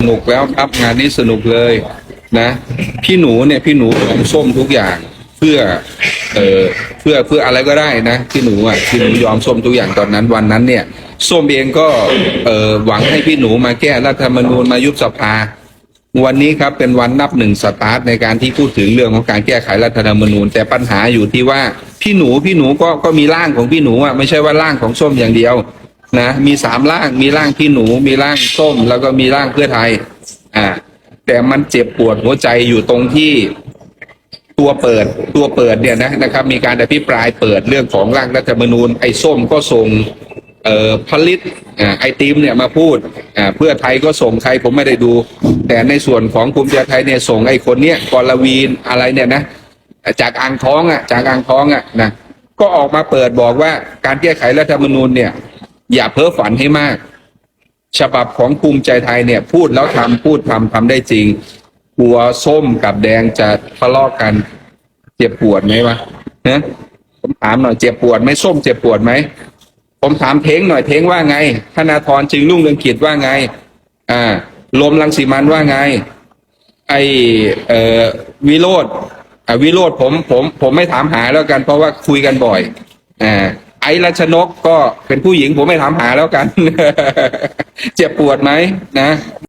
สนุกแล้วครับงานนี้สนุกเลยนะ พี่หนูเนี่ยพี่หนูของส้มทุกอย่าง เพื่อเอ่อเพื่อเพื่ออะไรก็ได้นะพี่หนูอะพี่หนูยอมส้มทุกอย่างตอนนั้นวันนั้นเนี่ยส้มเองก็เอ่อหวังให้พี่หนูมาแก้รัฐธรรมนูญมายุบสภา วันนี้ครับเป็นวันนับหนึ่งสตาร์ทในการที่พูดถึงเรื่องของการแก้ไขรัฐธรรมนูญ แต่ปัญหาอยู่ที่ว่าพี่หนูพี่หนูก็ก็มีร่างของพี่หนูอะไม่ใช่ว่าร่างของส้มอย่างเดียว นะมีสามร่างมีร่างพี่หนูมีร่างส้ม แล้วก็มีร่างเพื่อไทย อ่า แต่มันเจ็บปวดหัวใจอยู่ตรงที่ตัวเปิดตัวเปิดเนี่ยนะนะครับ มีการอภิปรายเปิดเรื่องของร่างรัฐธรรมนูญไอ้ส้มก็ส่งเอ่อผลิตอ่าไอติมเนี่ยมาพูดอ่าเพื่อไทยก็ส่งใครผมไม่ได้ดู แต่ในส่วนของภูมิใจไทยเนี่ยส่งไอ้คนเนี้ยกรวีนอะไรเนี่ยนะจากอ่างท้องอะจากอ่างท้องอะนะก็ออกมาเปิดบอกว่าการแก้ไขรัฐธรรมนูญเนี่ย อย่าเพ้อฝันให้มาก ฉบับของภูมิใจไทยเนี่ย พูดแล้วทำพูดทำทำได้จริงกลัวส้มกับแดงจะทะเลาะกัน เจ็บปวดไหมวะนะผมถามหน่อยเจ็บปวดไหมส้มเจ็บปวดไหมผมถามเท้งหน่อยเท้งว่าไงธนาธรจึงรุ่งเรืองกิจว่าไง อ่า ลมลังสีมันว่าไง ไอเอ่อวิโรธอ่าวิโรธผมผม ผมไม่ถามหาแล้วกัน เพราะว่าคุยกันบ่อย อ่า อ้รัชนกก็เป็นผู้หญิงผมไม่ถามหาแล้วกัน เจ็บปวดไหมนะ